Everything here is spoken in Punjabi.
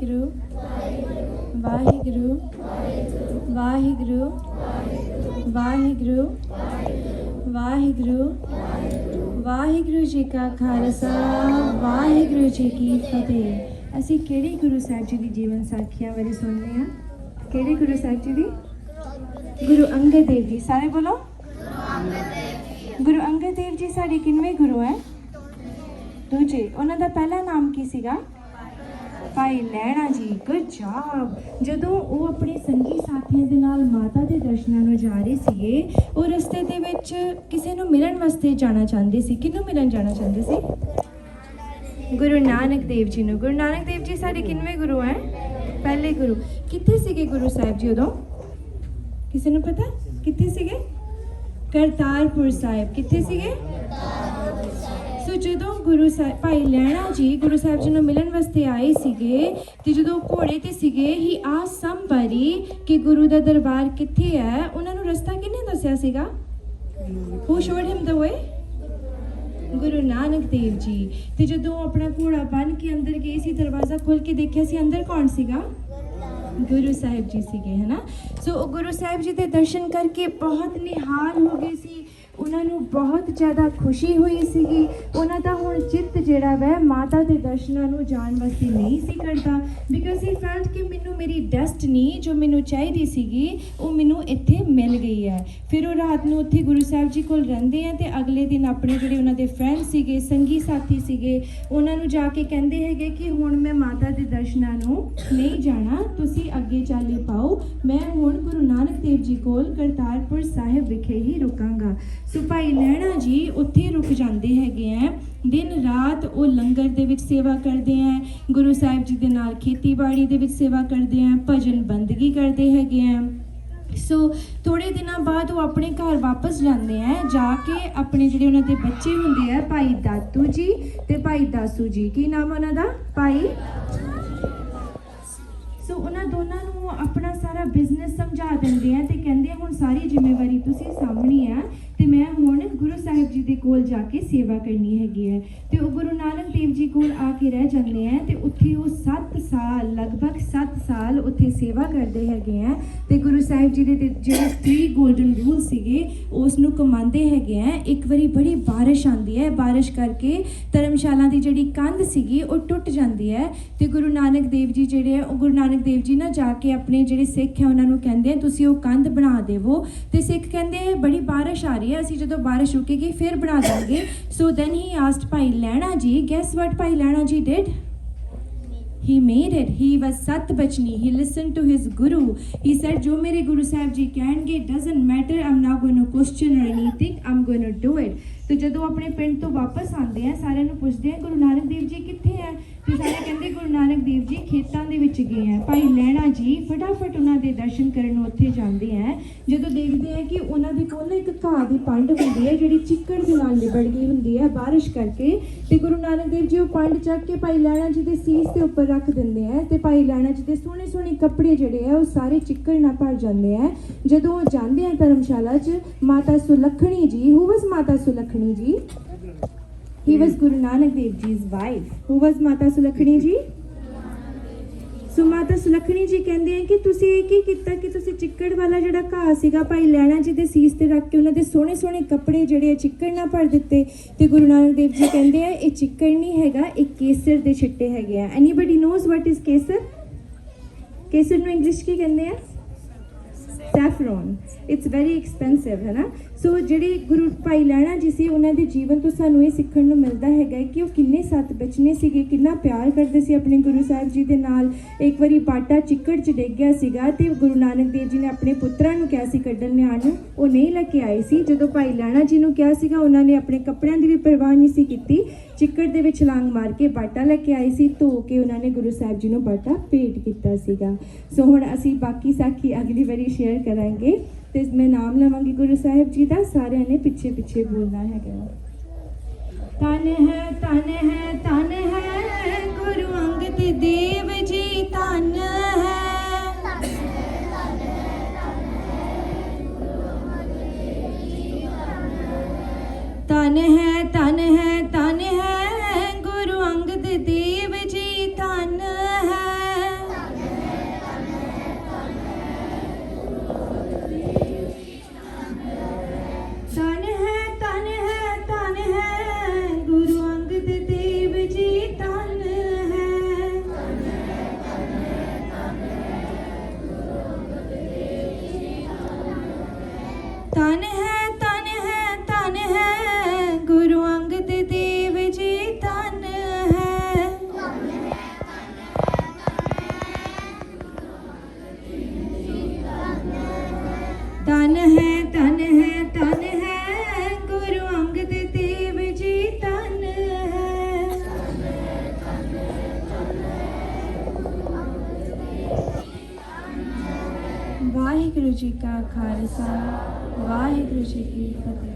ਵਾਹਿਗੁਰੂ ਵਾਹਿਗੁਰੂ ਵਾਹਿਗੁਰੂ ਵਾਹਿਗੁਰੂ ਵਾਹਿਗੁਰੂ ਵਾਹਿਗੁਰੂ ਜੀ ਕਾ ਖਾਲਸਾ, ਵਾਹਿਗੁਰੂ ਜੀ ਕੀ ਫਤਿਹ। ਅਸੀਂ ਕਿਹੜੇ ਗੁਰੂ ਸਾਹਿਬ ਜੀ ਦੀ ਜੀਵਨ ਸਾਖੀਆਂ ਬਾਰੇ ਸੁਣਨੇ ਆ ਕਿਹੜੇ ਗੁਰੂ ਸਾਹਿਬ ਜੀ ਦੀ? ਗੁਰੂ ਅੰਗਦ ਦੇਵ ਜੀ। ਸਾਰੇ ਬੋਲੋ? ਗੁਰੂ ਅੰਗਦ ਦੇਵ ਜੀ, ਸਾਡੇ ਕਿੰਨਵੇਂ ਗੁਰੂ ਹੈ? ਦੂਜੇ। ਉਹਨਾਂ ਦਾ ਪਹਿਲਾ ਨਾਮ ਕੀ ਸੀਗਾ? ਭਾਈ ਲੈਣਾ ਜੀ ਗੁੱਡ ਜੌਬ ਜਦੋਂ ਉਹ ਆਪਣੇ ਸੰਗੀ ਸਾਥੀਆਂ ਦੇ ਨਾਲ ਮਾਤਾ ਦੇ ਦਰਸ਼ਨਾਂ ਨੂੰ ਜਾ ਰਹੇ ਸੀਗੇ, ਉਹ ਰਸਤੇ ਦੇ ਵਿੱਚ ਕਿਸੇ ਨੂੰ ਮਿਲਣ ਵਾਸਤੇ ਜਾਣਾ ਚਾਹੁੰਦੇ ਸੀ। ਕਿਹਨੂੰ ਮਿਲਣ ਜਾਣਾ ਚਾਹੁੰਦੇ ਸੀ? ਗੁਰੂ ਨਾਨਕ ਦੇਵ ਜੀ ਨੂੰ। ਗੁਰੂ ਨਾਨਕ ਦੇਵ ਜੀ ਸਾਡੇ ਕਿੰਨਵੇਂ ਗੁਰੂ ਹੈ? ਪਹਿਲੇ ਗੁਰੂ। ਕਿੱਥੇ ਸੀਗੇ ਗੁਰੂ ਸਾਹਿਬ ਜੀ ਉਦੋਂ? ਕਿਸੇ ਨੂੰ ਪਤਾ? ਕਿੱਥੇ ਸੀਗੇ? ਕਰਤਾਰਪੁਰ ਸਾਹਿਬ। ਕਿੱਥੇ ਸੀਗੇ? ਜਦੋਂ ਗੁਰੂ ਸਾਹਿਬ ਭਾਈ ਲੈਣਾ ਜੀ ਗੁਰੂ ਸਾਹਿਬ ਜੀ ਨੂੰ ਮਿਲਣ ਵਾਸਤੇ ਆਏ ਸੀਗੇ ਤੇ ਜਦੋਂ ਘੋੜੇ ਤੇ ਸੀਗੇ, ਹੀ ਆ ਸੰਭਰੀ ਕਿ ਗੁਰੂ ਦਾ ਦਰਬਾਰ ਕਿੱਥੇ ਹੈ, ਉਹਨਾਂ ਨੂੰ ਰਸਤਾ ਕਿਹਨੇ ਦੱਸਿਆ ਸੀਗਾ? ਹੂ ਸ਼ੋਡ ਹਿਮ ਦ ਵੇ ਗੁਰੂ ਨਾਨਕ ਦੇਵ ਜੀ। ਤੇ ਜਦੋਂ ਆਪਣਾ ਘੋੜਾ ਬੰਨ ਕੇ ਅੰਦਰ ਗਏ ਸੀ, ਦਰਵਾਜ਼ਾ ਖੋਲ ਕੇ ਦੇਖਿਆ ਸੀ, ਅੰਦਰ ਕੌਣ ਸੀਗਾ? ਗੁਰੂ ਸਾਹਿਬ ਜੀ ਸੀਗੇ, ਹਨਾ? ਸੋ ਗੁਰੂ ਸਾਹਿਬ ਜੀ ਦੇ ਦਰਸ਼ਨ ਕਰਕੇ ਬਹੁਤ ਨਿਹਾਲ ਹੋ ਗਏ ਸੀ। ਉਹਨਾਂ ਨੂੰ ਬਹੁਤ ਜ਼ਿਆਦਾ ਖੁਸ਼ੀ ਹੋਈ ਸੀਗੀ। ਉਹਨਾਂ ਦਾ ਹੁਣ ਚਿੱਤ ਜਿਹੜਾ ਵੈ, ਮਾਤਾ ਦੇ ਦਰਸ਼ਨਾਂ ਨੂੰ ਜਾਣ ਵਾਸਤੇ ਨਹੀਂ ਸੀ ਕਰਦਾ। ਬਿਕਾਜ਼ ਹੀ ਫੈਲਟ ਕਿ ਮੈਨੂੰ ਮੇਰੀ ਡੈਸਟਨੀ ਜੋ ਮੈਨੂੰ ਚਾਹੀਦੀ ਸੀਗੀ, ਉਹ ਮੈਨੂੰ ਇੱਥੇ ਮਿਲ ਗਈ ਹੈ। ਫਿਰ ਉਹ ਰਾਤ ਨੂੰ ਉੱਥੇ ਗੁਰੂ ਸਾਹਿਬ ਜੀ ਕੋਲ ਰਹਿੰਦੇ ਆ ਤੇ ਅਗਲੇ ਦਿਨ ਆਪਣੇ ਜਿਹੜੇ ਉਹਨਾਂ ਦੇ ਫਰੈਂਡ ਸੀਗੇ, ਸੰਗੀ ਸਾਥੀ ਸੀਗੇ, ਉਹਨਾਂ ਨੂੰ ਜਾ ਕੇ ਕਹਿੰਦੇ ਹੈਗੇ ਕਿ ਹੁਣ ਮੈਂ ਮਾਤਾ ਦੇ ਦਰਸ਼ਨਾਂ ਨੂੰ ਨਹੀਂ ਜਾਣਾ, ਤੁਸੀਂ ਅੱਗੇ ਚਾਲੇ ਪਾਓ। ਮੈਂ ਹੁਣ ਗੁਰੂ ਨਾਨਕ ਦੇਵ ਜੀ ਕੋਲ ਕਰਤਾਰਪੁਰ ਸਾਹਿਬ ਵਿਖੇ ਹੀ ਰੁਕਾਂਗਾ। ਸੋ ਭਾਈ ਲੈਣਾ ਜੀ ਉੱਥੇ ਰੁਕ ਜਾਂਦੇ ਹੈਗੇ ਆ ਦਿਨ ਰਾਤ ਉਹ ਲੰਗਰ ਦੇ ਵਿੱਚ ਸੇਵਾ ਕਰਦੇ ਆ ਗੁਰੂ ਸਾਹਿਬ ਜੀ ਦੇ ਨਾਲ ਖੇਤੀਬਾੜੀ ਦੇ ਵਿੱਚ ਸੇਵਾ ਕਰਦੇ ਆ ਭਜਨ ਬੰਦਗੀ ਕਰਦੇ ਹੈਗੇ ਆ ਸੋ ਥੋੜੇ ਦਿਨਾਂ ਬਾਅਦ ਉਹ ਆਪਣੇ ਘਰ ਵਾਪਸ ਜਾਂਦੇ ਆ ਜਾ ਕੇ ਆਪਣੇ ਜਿਹੜੇ ਉਹਨਾਂ ਦੇ ਬੱਚੇ ਹੁੰਦੇ ਆ ਭਾਈ ਦਾਤੂ ਜੀ ਤੇ ਭਾਈ ਦਾਸੂ ਜੀ। ਕੀ ਨਾਮ ਉਹਨਾਂ ਦਾ? ਭਾਈ? ਸੋ ਉਹਨਾਂ ਦੋਨਾਂ ਨੂੰ ਉਹ ਆਪਣਾ ਸਾਰਾ ਬਿਜ਼ਨਸ ਸਮਝਾ ਦਿੰਦੇ ਆ ਤੇ ਕਹਿੰਦੇ ਹੁਣ ਸਾਰੀ ਜ਼ਿੰਮੇਵਾਰੀ ਤੁਸੀਂ ਸਾਹਮਣੀ ਆ ਤੇ ਮੈਂ ਹੁਣ ਗੁਰੂ ਸਾਹਿਬ ਜੀ ਕੋਲ ਜਾ ਕੇ ਸੇਵਾ ਕਰਨੀ ਹੈਗੀ ਹੈ। ਤੇ ਉਹ ਗੁਰੂ ਨਾਨਕ ਦੇਵ ਜੀ ਕੋਲ ਆ ਕੇ ਰਹਿ ਜਾਂਦੇ ਆ ਤੇ ਉੱਥੇ ਉਹ 7 ਸਾਲ, ਲਗਭਗ 7 ਸਾਲ ਉੱਥੇ ਸੇਵਾ ਕਰਦੇ ਹੈਗੇ ਆ ਤੇ ਗੁਰੂ ਸਾਹਿਬ ਜੀ ਦੇ ਤੇ ਜਿਹੜੇ 3 골ਡਨ ਰੂਲ ਸੀਗੇ ਉਸ ਨੂੰ ਕਮਾਉਂਦੇ ਹੈਗੇ ਆ ਇੱਕ ਵਾਰੀ ਬੜੀ ਬਾਰਿਸ਼ ਆਉਂਦੀ ਹੈ, ਬਾਰਿਸ਼ ਕਰਕੇ ਧਰਮਸ਼ਾਲਾ ਦੀ ਜਿਹੜੀ ਕੰਧ ਸੀਗੀ, ਉਹ ਟੁੱਟ ਜਾਂਦੀ ਹੈ। ਤੇ ਗੁਰੂ ਨਾਨਕ ਦੇਵ ਜੀ ਜਿਹੜੇ ਆ ਉਹ ਗੁਰੂ ਨਾਨਕ ਦੇਵ ਜੀ ਨਾ ਜਾ ਕੇ ਆਪਣੇ ਜਿਹੜੇ ਸਿੱਖ ਹੈ, ਉਹਨਾਂ ਨੂੰ ਕਹਿੰਦੇ ਆ, ਤੁਸੀਂ ਉਹ ਕੰਧ ਬਣਾ ਦੇਵੋ। ਤੇ ਸਿੱਖ ਕਹਿੰਦੇ ਬੜੀ ਬਾਰਿਸ਼ ਆ ਰਹੀ ਹੈ, ਅਸੀਂ ਜਦੋਂ ਬਾਰਿਸ਼ ਰੁਕੇਗੀ, ਫਿਰ ਬਣਾ ਦਾਂਗੇ ਸੋ ਦੈਨ ਹੀ ਆਸਕਡ ਭਾਈ ਲੈਣਾ ਜੀ ਗੈਸ ਵਾਟ ਭਾਈ ਲੈਣਾ ਜੀ did he made it he was ਸਤ ਬਚਨੀ he listened to his guru he said ਜੋ ਮੇਰੇ ਗੁਰੂ ਸਾਹਿਬ ਜੀ ਕਹਿਣਗੇ doesn't matter i'm not going to question or anything i'm going to do it ਤੇ ਜਦੋਂ ਆਪਣੇ ਪਿੰਡ ਤੋਂ ਵਾਪਸ ਆਉਂਦੇ ਆ ਸਾਰਿਆਂ ਨੂੰ ਪੁੱਛਦੇ ਆ ਗੁਰੂ ਨਾਨਕ ਦੇਵ ਜੀ ਕਿੱਥੇ ਹੈ ਤੇ ਸਾਰੇ ਕਹਿੰਦੇ ਗੁਰੂ ਨਾਨਕ ਦੇਵ ਜੀ ਖੇਤਾਂ ਦੇ ਵਿੱਚ ਗਏ ਆ। ਭਾਈ ਲੈਣਾ ਜੀ ਫਟਾਫਟ ਉਹਨਾਂ ਦੇ ਦਰਸ਼ਨ ਕਰਨ ਨੂੰ ਉੱਥੇ ਜਾਂਦੇ ਆ। ਜਦੋਂ ਦੇਖਦੇ ਆ ਕਿ ਉਹਨਾਂ ਦੇ ਕੋਲ ਇੱਕ ਘਾਹ ਦੀ ਪੰਡ ਹੁੰਦੀ ਹੈ ਜਿਹੜੀ ਚਿੱਕੜ ਦੇ ਨਾਲ ਲਿਬੜ ਗਈ ਹੁੰਦੀ ਹੈ ਬਾਰਿਸ਼ ਕਰਕੇ ਤੇ ਗੁਰੂ ਨਾਨਕ ਦੇਵ ਜੀ ਉਹ ਪੰਡ ਚੱਕ ਕੇ ਭਾਈ ਲੈਣਾ ਜੀ ਦੇ ਸੀਸ ਦੇ ਉੱਪਰ ਰੱਖ ਦਿੰਦੇ ਆ ਤੇ ਭਾਈ ਲੈਣਾ ਜੀ ਦੇ ਸੋਹਣੇ ਸੋਹਣੇ ਕੱਪੜੇ ਜਿਹੜੇ ਆ ਉਹ ਸਾਰੇ ਚਿੱਕੜ ਨਾਲ ਭਰ ਜਾਂਦੇ ਆ। ਜਦੋਂ ਉਹ ਜਾਂਦੇ ਆ ਧਰਮਸ਼ਾਲਾ 'ਚ, ਮਾਤਾ ਸੁਲੱਖਣੀ ਜੀ ਹੂ ਵਾਸ ਮਾਤਾ ਸੁਲੱਖਣੀ ਜੀ? ਹੀ ਵਾਸ ਗੁਰੂ ਨਾਨਕ ਦੇਵ ਜੀ's ਵਾਈਫ ਹੂ ਵਾਸ ਮਾਤਾ ਸੁਲੱਖਣੀ ਜੀ ਸੋ ਮਾਤਾ ਸੁਲੱਖਣੀ ਜੀ ਕਹਿੰਦੇ ਆ ਕਿ ਤੁਸੀਂ ਇਹ ਕੀ ਕੀਤਾ ਕਿ ਤੁਸੀਂ ਚਿੱਕੜ ਵਾਲਾ ਜਿਹੜਾ ਘਾਹ ਸੀਗਾ ਭਾਈ ਲੈਣਾ ਜੀ ਦੇ ਸੀਸ ਤੇ ਰੱਖ ਕੇ ਉਹਨਾਂ ਦੇ ਸੋਹਣੇ ਸੋਹਣੇ ਕੱਪੜੇ ਜਿਹੜੇ ਆ ਚਿੱਕੜ ਨਾਲ ਭਰ ਦਿੱਤੇ ਤੇ ਗੁਰੂ ਨਾਨਕ ਦੇਵ ਜੀ ਕਹਿੰਦੇ ਆ ਇਹ ਚਿੱਕੜ ਨਹੀਂ ਹੈਗਾ ਇਹ ਕੇਸਰ ਦੇ ਛਿੱਟੇ ਹੈਗੇ ਆ anybody knows what is kesar ਕੇਸਰ ਨੂੰ ਇੰਗਲਿਸ਼ ਕੀ ਕਹਿੰਦੇ ਆ ਸੈਫਰੋਨ ਇਟਸ ਵੈਰੀ ਐਕਸਪੈਂਸਿਵ ਹੈ ਨਾ ਸੋ ਜਿਹੜੇ ਗੁਰੂ ਭਾਈ ਲੈਣਾ ਜੀ ਸੀ ਉਹਨਾਂ ਦੇ ਜੀਵਨ ਤੋਂ ਸਾਨੂੰ ਇਹ ਸਿੱਖਣ ਨੂੰ ਮਿਲਦਾ ਹੈਗਾ ਕਿ ਉਹ ਕਿੰਨੇ ਸੱਤ ਬਚਨੇ ਸੀਗੇ ਕਿੰਨਾ ਪਿਆਰ ਕਰਦੇ ਸੀ ਆਪਣੇ ਗੁਰੂ ਸਾਹਿਬ ਜੀ ਦੇ ਨਾਲ ਇੱਕ ਵਾਰੀ ਬਾਟਾ ਚਿੱਕੜ 'ਚ ਡਿੱਗ ਗਿਆ ਸੀਗਾ ਤੇ ਗੁਰੂ ਨਾਨਕ ਦੇਵ ਜੀ ਨੇ ਆਪਣੇ ਪੁੱਤਰਾਂ ਨੂੰ ਕਿਹਾ ਸੀ ਕੱਢਣ ਲਿਆਉਣ ਨੂੰ ਉਹ ਨਹੀਂ ਲੈ ਕੇ ਆਏ ਸੀ ਜਦੋਂ ਭਾਈ ਲੈਣਾ ਜੀ ਨੂੰ ਕਿਹਾ ਸੀਗਾ ਉਹਨਾਂ ਨੇ ਆਪਣੇ ਕੱਪੜਿਆਂ ਦੀ ਵੀ ਪਰਵਾਹ ਨਹੀਂ ਸੀ ਕੀਤੀ ਚਿੱਕੜ ਦੇ ਵਿੱਚ ਲਾਂਗ ਮਾਰ ਕੇ ਬਾਟਾ ਲੈ ਕੇ ਆਏ ਸੀ, ਧੋ ਕੇ ਉਹਨਾਂ ਨੇ ਗੁਰੂ ਸਾਹਿਬ ਜੀ ਨੂੰ ਬਾਟਾ ਭੇਟ ਕੀਤਾ ਸੀਗਾ। ਸੋ ਹੁਣ ਅਸੀਂ ਬਾਕੀ ਸਾਖੀ ਅਗਲੀ ਵਾਰੀ ਸ਼ੇਅਰ ਕਰਾਂਗੇ ਤੇ ਮੈਂ ਨਾਮ ਲਵਾਂਗੀ ਗੁਰੂ ਸਾਹਿਬ ਜੀ ਦਾ, ਸਾਰਿਆਂ ਨੇ ਪਿੱਛੇ ਪਿੱਛੇ ਬੋਲਣਾ ਹੈਗਾ। ਤਨ ਹੈ ਤਨ ਹੈ ਤਨ ਹੈ ਗੁਰੂ ਅੰਗਦ ਦੇਵ ਜੀ ਤਨ ਹੈ। ਤਨ ਹੈ ਤਨ ਤਨ ਹੈ ਤਨ ਹੈ ਤਨ ਹੈ ਤਨ ਹੈ। ਗੁਰੂ ਅੰਗਦ ਦੇਵ ਜੀ ਤਨ ਹੈ। ਤਨ ਹੈ ਤਨ ਹੈ ਤਨ ਹੈ। ਗੁਰੂ ਅੰਗਦ ਦੇਵ ਜੀ ਤਨ ਹੈ। ਵਾਹਿਗੁਰੂ ਜੀ ਕਾ ਖਾਲਸਾ। ਵਾਹਿਗੁਰੂ ਜੀ ਕੀ ਫਤਿਹ।